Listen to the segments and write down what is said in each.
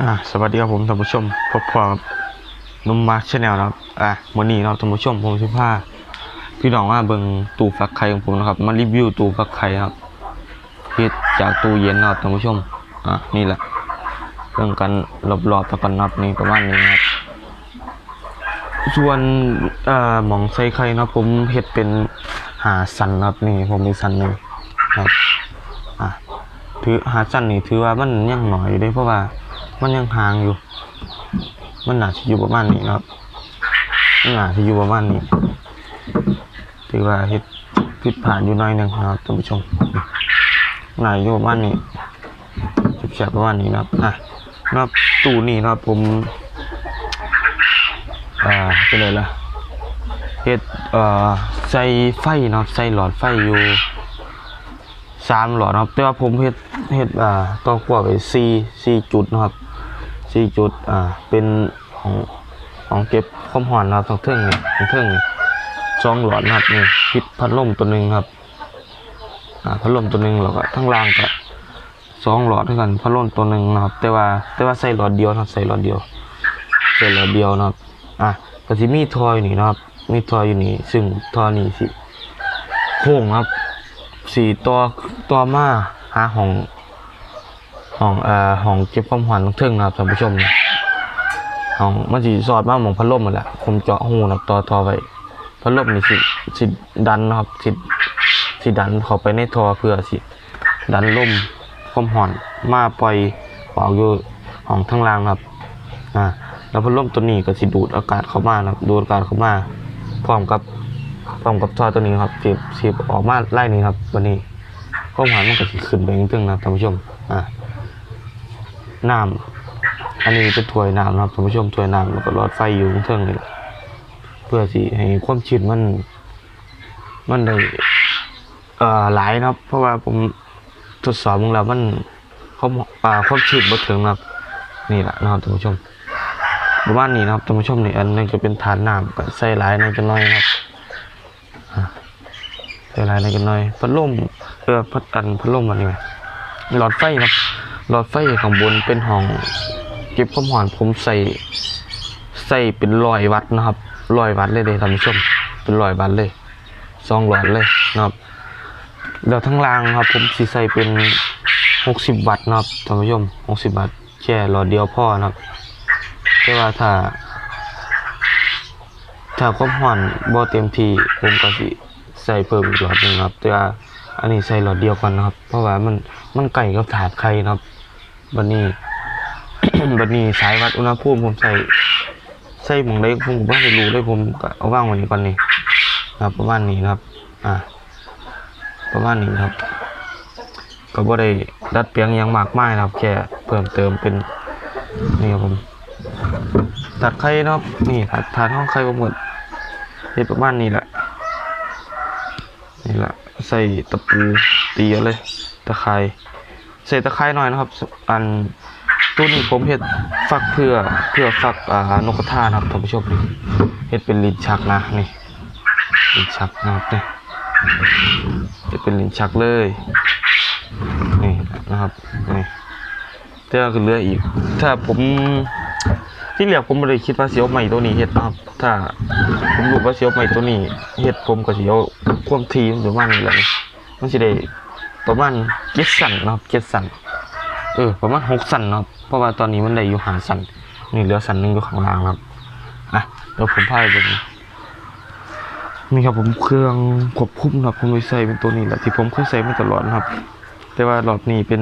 อ่าสวัสดีครับผมท่านผู้ชมพบพบนุ่มมาร์ชแนลนะครับอะวันนี้เนาะท่านผู้ชมผมสิพาพี่น้องว่าเบิ่งตู้ฟักไข่ของผมนะครับมารีวิวตู้ฟักไข่ครับเฮ็ดจากตู้เย็นนะครับท่านผู้ชมอะนี่แหละเรื่องกันรอบๆตะกันนับนี่ประมาณนี้ครับส่วนเอ่อหมองใส่ไข่นะผมเฮ็ดเป็นหาสันนะครับนี่ผมมีสันหนึ่งครับอะถือหาสันนี่ถือว่ามันยังหน่อยอยู่ด้เพราะว่า มันยังห่างอยู่ มันหน่าจะอยู่ประมาณนี้นะครับมันน่าจะอยู่ประมาณนี้ถือว่าเฮ็ดผิดผ่านอยู่หน้อยหนึงนะครับท่านผู้ชมหนาอยู่ประมาณนี้จุดแฉกประมาณนี้นะครับอะนะครับตู้นี้นะครับผมอ่าเป็นเลยล่ะเฮ็ดเอ่อใส่ไฟเนาะใส่หลอดไฟอยู่สามหลอดนะครับแต่ว่าผมเฮ็ดเฮ็ดอ่าต่อขั้วไปสี่สี่จุดนะครับ สี่จุดอ่าเป็นของของเก็บความร้อนนะครับทั้งเทิงนี่ทั้งเทิงนี่สองหลอดนะครับนี่พิดพัดลมตัวหนึ่งครับอ่าพัดลมตัวหนึ่งแล้วก็ทั้งล่างก็สองหลอดด้วยกันพัดลมตัวหนึ่งนะครับ แต่ว่าแต่ว่าใส่หลอดเดียวนะครับใส่หลอดเดียวใส่หลอดเดียวนะครับอะก็สิมีทอยนี่นะครับ มีทอยอยู่นี่ซึ่งทอนี่สิโค้งครับสี่ตัวตัวมาหาห้อง ห้องเอ่อห้องเก็บความหวานทั้งเทิงนะครับท่านผู้ชมนะห้องมันสิสอดมาหมองพัดลมนั่นแหละผมเจาะหูนับต่อทอไว้พัดลมนี่สิสิดันนะครับสิสิดันเข้าไปในทอเพื่อสิดันลมความหอนมาปล่อยออกอยู่ห้องทั้งล่างครับอ่าแล้วพัดลมตัวนี้ก็สิดูดอากาศเข้ามาครับดูดอากาศเข้ามาพร้อมกับพร้อมกับท่อตัวนี้ครับสีบสีบออกมาไล่นี้ครับวันนี้ความหวานมันก็สิขึ้นไปนิดนึงนะท่านผู้ชมอ่า น้ำอันนี้เป็นถ้วยน้ำนะครับท่านผู้ชมถ้วยน้ำแล้วก็หลอดไฟอยู่ข้างเทิงนี่แหละเพื่อสิให้ความชื้นมัน มันได้เอ่อหลายนะครับ เพราะว่าผมทดสอบมึงแล้วมันความอ่าความชื้นบ่ถึงนะครับนี่แหละนะครับท่านผู้ชมประมาณนี้นะครับท่านผู้ชมนี่อันนึงจะเป็นฐานน้ำก็ใส่หลายในอยจังน้อยนะครับใส่หลายในอยจังน้อยพัดลมเออพัดอันพัดลมอันนี้ไหมหลอดไฟครับ หลอดไฟข้างบนเป็นห้องเก็บความร้อนผมใส่ใส่เป็นร้อยวัตต์นะครับร้อยวัตต์เลยเด้ท่านผู้ชม เป็นร้อยวัตต์เลยสองหลอดเลยนะครับแล้วทั้งล่างครับ ผมสิใส่เป็นหกสิบวัตต์นะครับท่านผู้ชมหกสิบวัตต์แค่หลอดเดียวพอนะครับแต่ว่าถ้าถ้าความร้อนบ่เต็มที่ผมก็สิใส่เพิ่มอีกหลอดหนึงครับแต่ว่าอันนี้ใส่หลอดเดียวกันนะครับ เพราะว่ามันมันใกล้กับถาดไข่นะครับ บัดนี้ บัดนี้สายวัดอุณหภูมิผมใส่ใส่หมองได้ผมก็ได้รู้เลยผมก็เอาว่างว้นี่ก่อนนี่ครับประมาณนี้ครับ อ่า ประมาณนี้ครับ ก็บ่ได้ดัดเปลียงยังมากมายนะครับ แค่เพิ่มเติมเป็นนี่ครับผมตัดไข่เนาะนี่ถาดถาดห้องไข่ผมหมดเฮ็ประมาณนี้แหละนี่แหละใส่ตะปูตีอาเลยตะไคร้ ใส่ตะไคร้หน่อยนะครับ อันตัวนี้ผมเฮ็ดฟักเพื่อเพื่อฟักอ่านกกระทานะครับท่านผู้ชมนี่เฮ็ดเป็นลิ้นชักนะนี่ลิ้นชักนะครับนี่เฮ็ดเป็นลิ้นชักเลยนี่นะครับนี่แต่าก็เหลืออีก ถ้าผมที่เหลือผมไม่ได้คิดว่าเสียวใหม่ตัวนี้เฮ็ดนะครับถ้าผมรู้ว่าเสียวใหม่ตัวนี้เฮ็ดผมก็สิเอาความทีมนประมาณนี้แหละมันสิได้ ประมาณเจ็ดสั่นนะเจ็ดสั่นเออประมาณหกสั่นนะเพราะว่าตอนนี้มันได้อยู่หาสั่นนี่เหลือสั่นหนึงอยู่ข้างล่างครับอะเดี๋ยวผมพาไปดูนี่ครับผมเครื่องควบคุมนะครับผมไปใส่เป็นตัวนี้แหละที่ผมเคยใส่มาตลอดนะครับ แต่ว่ารอบนี้เป็น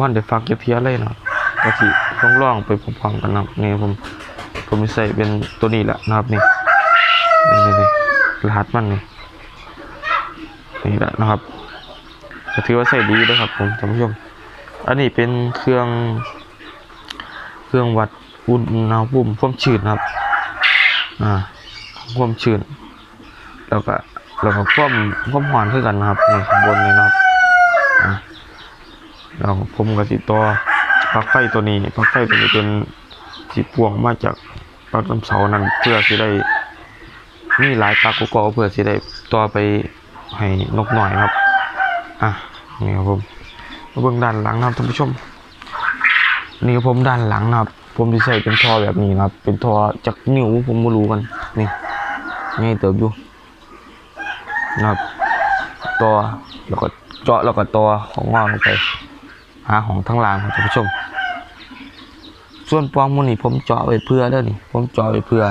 วันเดฟักเกียเทียเลยนะครับก็สิต้องลองไปพร้อมๆกันนะนี่ผมผมใส่เป็นตัวนี้แหละนะครับนี่นี่นี่นี่รหัสมันนี่นี่แหละนะครับ ก็ถือว่าใส่ดีนะครับผมท่านผู้ชม อันนี้เป็นเครื่อง เครื่องวัดอุณหภูมิความชื้นครับ อ่าความชื้น แล้วก็แล้วก็ความความร้อนคือกันนะครับนี่ข้างบนนี่นะครับอ่าแล้วผมก็สิต่อปลั๊กไฟตัวนี้ปลั๊กไฟตัวนี้เป็นสีพวงมาจากปลั๊กลำเสานั้นเพื่อสิได้มีหลายปลั๊กก็เพื่อสิได้ต่อไปให้นกหน่อยครับ อะนี่ครับผมเบื้องด้านหลังนะครับท่านผู้ชม นี่ผมด้านหลังนะครับ ผมจะใส่เป็นท่อแบบนี้นะครับ เป็นท่อจากนิ้วผมไม่รู้กันนี่ง่ายเติบอยู่นะครับต่อแล้วก็เจาะแล้วก็ต่อของงอลงไป หาของทั้งล่างครับท่านผู้ชม ส่วนปลองมันนี่ผมเจาะไว้เพื่อเด้อนี่ ผมเจาะไว้เพื่อ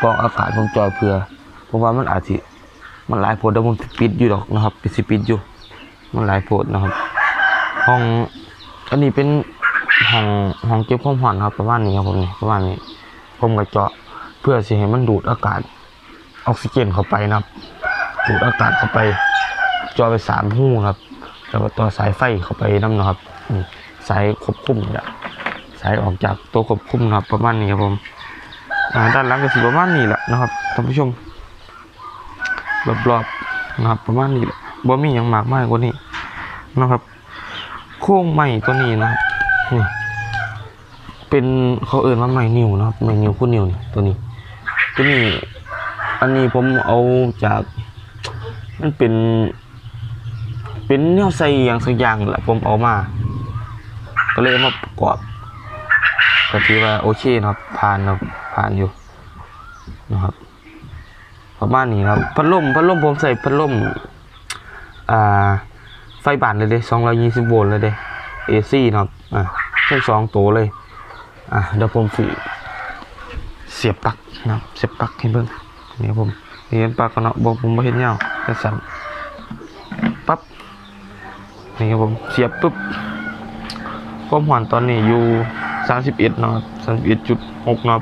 ปลองอากาศผมเจาะเพื่อเพราะว่ามันอาจสิมันหลายโพดแล้วผมสิปิดอยู่ดอกนะครับปิดสิปิดอยู่ มันหลายโพดนะครับ ห้อง อันนี้เป็นห้องห้องเก็บความร้อนครับ ประมาณนี้ครับผมนี่ประมาณนี้ ผมก็เจาะเพื่อสิให้มันดูดอากาศออกซิเจนเข้าไปนะครับ ดูดอากาศเข้าไปเจาะไปสามหูครับ แล้วก็ต่อสายไฟเข้าไปน้ำนะครับสายควบคุมเนี่ยสายออกจากตัวควบคุมนะครับ ประมาณนี้ครับผมด้านหลังก็สิประมาณนี้แหละนะครับท่านผู้ชมรอบๆนะครับ ประมาณนี้แหละ บ่มีอย่างมากมายกว่านี้นะครับโค้งใหม่ตัวนี้นะครับนี่เป็นเขาเอ่นว่าไม้นิ้วนะครับไม้นิ้วคู่นิวนี่ตัวนี้ ตัวนี้ อันนี้ผมเอาจาก มันเป็น เป็นแนวใส่อย่างสักอย่างแหละผมเอามา ก็เลยมาประกอบก็ถือว่าโอเคนะครับผ่านนะครับผ่านอยู่นะครับประมาณนี้ครับพัดลมพัดลมผมใส่พัดลม อ่าไฟบานเลยเด้สองร้อยยี่สิบโวลต์เลยเด้เอซี่นะอะทั้งสองตัวเลยอะเดี๋ยวผมสิเสียบปลั๊กนะเสียบปลั๊กให้เบิ่งนี่ผมเห็นปลั๊กกันเนาะบอกผมไม่เห็นยาวแค่สั่นปั๊บนี่ครับผมเสียบปุ๊บความหวานตอนนี้อยู่สามสิบเอ็ดนะครับสามสิบเอ็ดจุดหกนะ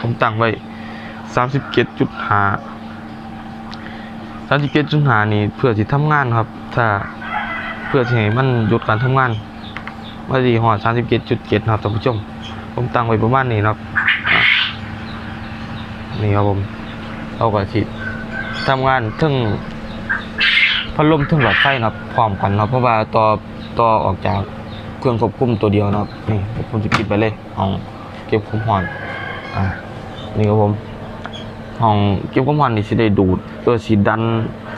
ผมตั้งไว้สามสิบเจ็ดจุดห้า สามสิบเจ็ดจุดหานี่เพื่อสิทำงานครับ ถ้าเพื่อสิให้มันหยุดการทำงานว่าดีหอดสามสิบเจ็ดจุดเจ็ดครับท่านผู้ชม ผมตั้งไว้ประมาณนี้นะครับ นี่ครับผมเอาก็สิทำงานทึ่งพัดลมทึ่งหลอดไฟนะครับพร้อมกันนะเพราะว่าต่อต่อออกจากเครื่องควบคุมตัวเดียวนะครับนี่ผมจะปิดไปเลยห้องเก็บความร้อนอ่านี่ครับผม ห้องเก็บความร้อนนี่สิได้ดูดเพื่อสิดัน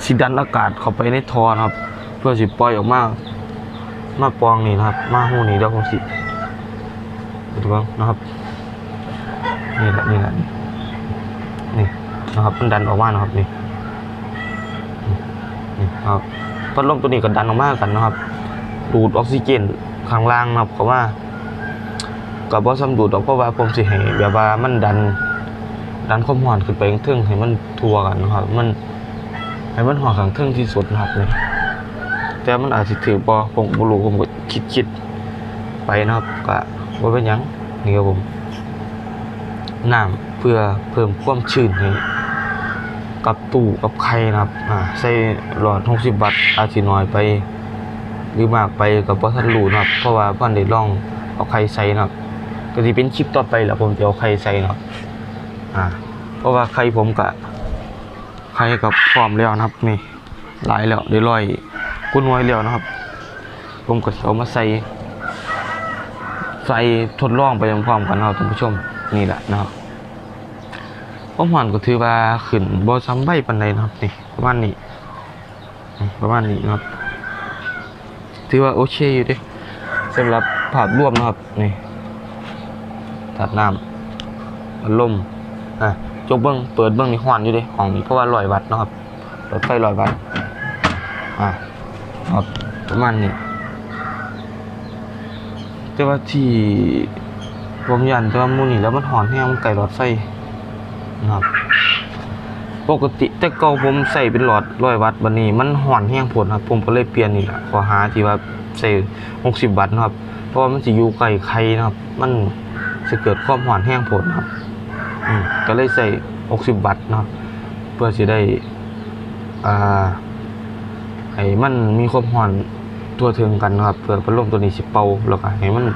สิดันอากาศเข้าไปในท่อครับ เพื่อสิปล่อยออกมามาปองนี่นะครับ มาหูนี่เดี๋ยวผมสิดูบ้างนะครับนี่แหละนี่แหละนี่นะครับมันดันออกมานะครับนี่นี่นะครับพัดลมตัวนี้ก็ดันออกมากันนะครับ ดูดออกซิเจนข้างล่างนะครับเพราะว่ากับว่าซ้ำดูดออกเพราะว่าผมสิให้แบบว่ามันดัน ดันความร้อนขึ้นไปข้างเทึ่งให้มันทั่วกันนะครับ มันให้มันหอข้างเทึ่งที่สุดนะครับนี่แต่มันอาจจะถือบ่ผมบ่รู้ผมก็คิดคิดไปนะครับก็บ่เป็นยังนี่ครับผมน้ำเพื่อเพิ่มความชื้นให้กับตู้กับไข่นะครับอ่าใส่หลอด60วัตต์อาจสิน้อยไป หรือมากไปก็บ่ทันรู้นะครับ เพราะว่าเพิ่นได้ลองเอาไข่ใส่นะครับก็สิเป็นคลิปต่อไปแหละผมจะเอาไข่ใส่นะครับ อ่า เพราะว่าไข่ผมกะไข่กับพร้อมแล้วนะครับนี่หลายแล้วเดี๋ยวลอยกุ้นไว้แล้วนะครับ ผมก็เอามาใส่ใส่ทดลองไปพร้อมกันนะครับท่านผู้ชมนี่แหละนะครับความหวานก็ถือว่าขึ้นบ่ซ้ำใบปานใดนะครับนี่ประมาณนี้ประมาณนี้นะครับ ถือว่าโอเคอยู่ด้สำหรับภาพรวมนะครับนี่ถัดน้ำพัดลม อะจกเบิ้งเปิดเบิ้งนี่หวานอยู่เดิห้องนี้เพราะว่าลอยวัดนะครับรถไฟลอยวัดอะครับประมาณนี้แต่ว่าที่ผมยันแต่ว่ามูนี่แล้วมันหอนแห้งมันไก่หลอดไฟนะครับ ปกติแต่เก่าผมใส่เป็นหลอดร้อยวัตต์บัดนี้ มันหอนแห้งผลครับ ผมก็เลยเปลี่ยนนี่แหละขอหาที่ว่าใส่60วัตต์นะครับ เพราะว่ามันสิอยู่ไกลไข่นะครับ มันจะเกิดความหอนแห้งผลนะครับ อืมก็เลยใส่60วัตต์เนาะเพื่อสิได้อ่าให้มันมีความร้อนทั่วถึงกันนะครับ เพื่อพัดลมตัวนี้สิเป่าแล้วก็ให้มัน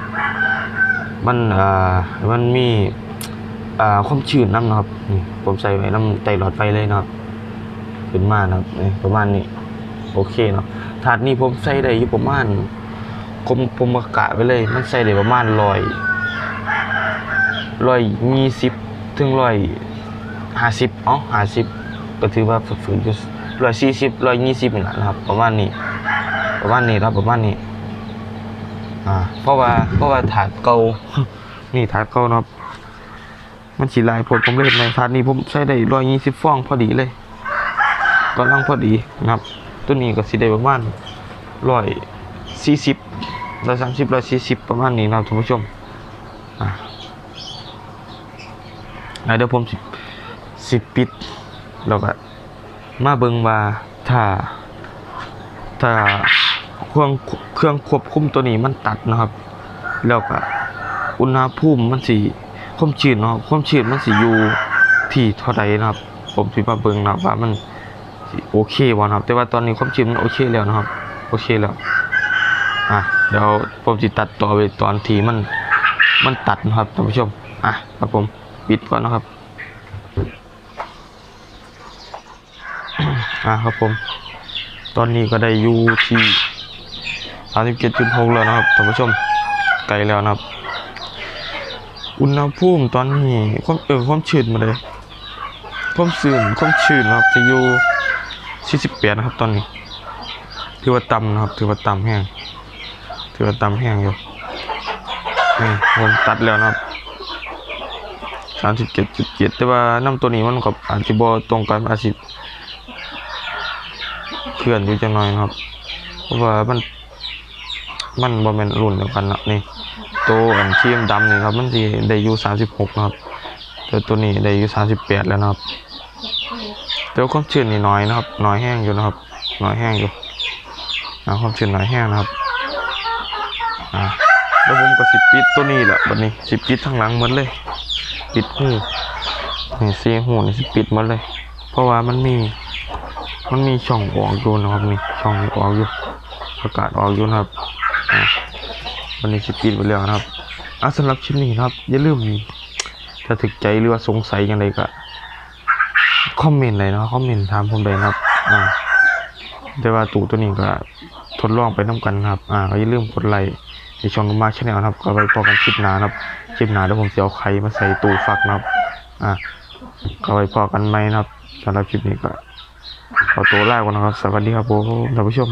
มันอ่าให้มันมีอ่าความชื้นน้ำนะครับนี่ผมใส่ไว้น้ำใต้หลอดไฟเลยนะครับขึ้นมานะครับนี่ประมาณนี้โอเคเนาะถาดนี้ผมใส่ได้อยู่ประมาณผมผมประกาศไว้เลย มันใส่ได้ประมาณร้อยร้อยยี่สิบ ถึงร้อยห้าสิบอ๋อห้าสิบก็ถือว่าฝืนๆอยู่ร้อยสี่สิบร้อยยี่สิบนี่แหละนะครับ ประมาณนี้ ประมาณนี้ครับประมาณนี้อ่าเพราะว่าเพราะว่าถาดเก่านี่ถาดเก่าเนาะมันสีลายผลผมเลยเห็นในถาดนี้ผมใช้ได้ร้อยยี่สิบฟองพอดีเลยกำลังพอดีนะครับ ตัวนี้ก็สิได้ประมาณร้อยสี่สิบร้อยสามสิบร้อยสี่สิบประมาณนี้นะครับท่านผู้ชมอ่า เดี๋ยวผมสิสิปิดแล้วก็มาเบิ่งว่าถ้าถ้าเครื่องเครื่องควบคุมตัวนี้มันตัดนะครับ แล้วก็อุณหภูมิมันสิความชื้นเนาะความชื้นมันสิอยู่ที่เท่าใดนะครับ ผมสิมาเบิ่งนะว่ามันโอเคบ่นะครับ แต่ว่าตอนนี้ความชื้นมันโอเคแล้วนะครับ โอเคแล้วอะเดี๋ยวผมสิตัดต่อไปตอนที่มันมันตัดนะครับท่านผู้ชมอะครับผม ปิดก่อนนะครับ อะครับผม ตอนนี้ก็ได้อยู่ที่37.6แล้วนะครับท่านผู้ชม ไกลแล้วนะครับ อุณหภูมิตอนนี้ความเออความชื้นมาเลยความชื้นความชื้นนะครับจะอยู่48นะครับ ตอนนี้ ถือว่าต่ำนะครับ ถือว่าต่ำแห้งถือว่าต่ำแห้งอยู่นี่ผมตัดแล้วนะครับ 37.7แต่ว่าน้ำตัวนี้มันก็อาจจะบ่ตรงกันอาจสิเคลื่อนอยู่จังหน่อยนะครับ เพราะว่ามันมันบ่แม่นรุ่นเดียวกันนะนี่ตัวอันทีมดำนี่ครับมันสิได้อยู่36นะครับแต่ตัวนี้ได้อยู่38แปดแล้วนะครับแต่วความชื้นนี่น้อยนะครับน้อยแห้งอยู่นะครับน้อยแห้งอยู่นะความชื้นน้อยแห้งนะครับอ่าแล้วผมก็สิบปิดตัวนี้แหละบัดนี้สิบปิดทั้งหลังหมดเลย ปิดหูนี่ซีหูนี่สิปิดหมดเลย เพราะว่ามันมี มันมีช่องออกอยู่นะครับนี่ช่องออกอยู่อากาศออกอยู่นะครับวันนี้สปิดไปแล้วนะครับอะสำหรับคลิปนี้นะครับ อย่าลืมถ้าถึกใจหรือว่าสงสัยยังไงก็คอมเมนต์เลยนะคอมเมนต์ถามผมเลยนะครับอ่าแต่ว่าตู่ตัวนี้ก็ทดลองไปน้กันนะครับ อ่าก็อย่าลืมกดไลค์ในช่องมาชแนลนะครับ ก็ไปพอกันคลิปหน้านะครับ คลิปหน้าเดี๋ยวผมจะเอาไข่มาใส่ตู้ฟักนะครับ อะก็ไปพอกันไหมนะครับสำหรับคลิปนี้ก็ขอตัวลาก่อนนะครับ สวัสดีครับผมท่านผู้ชม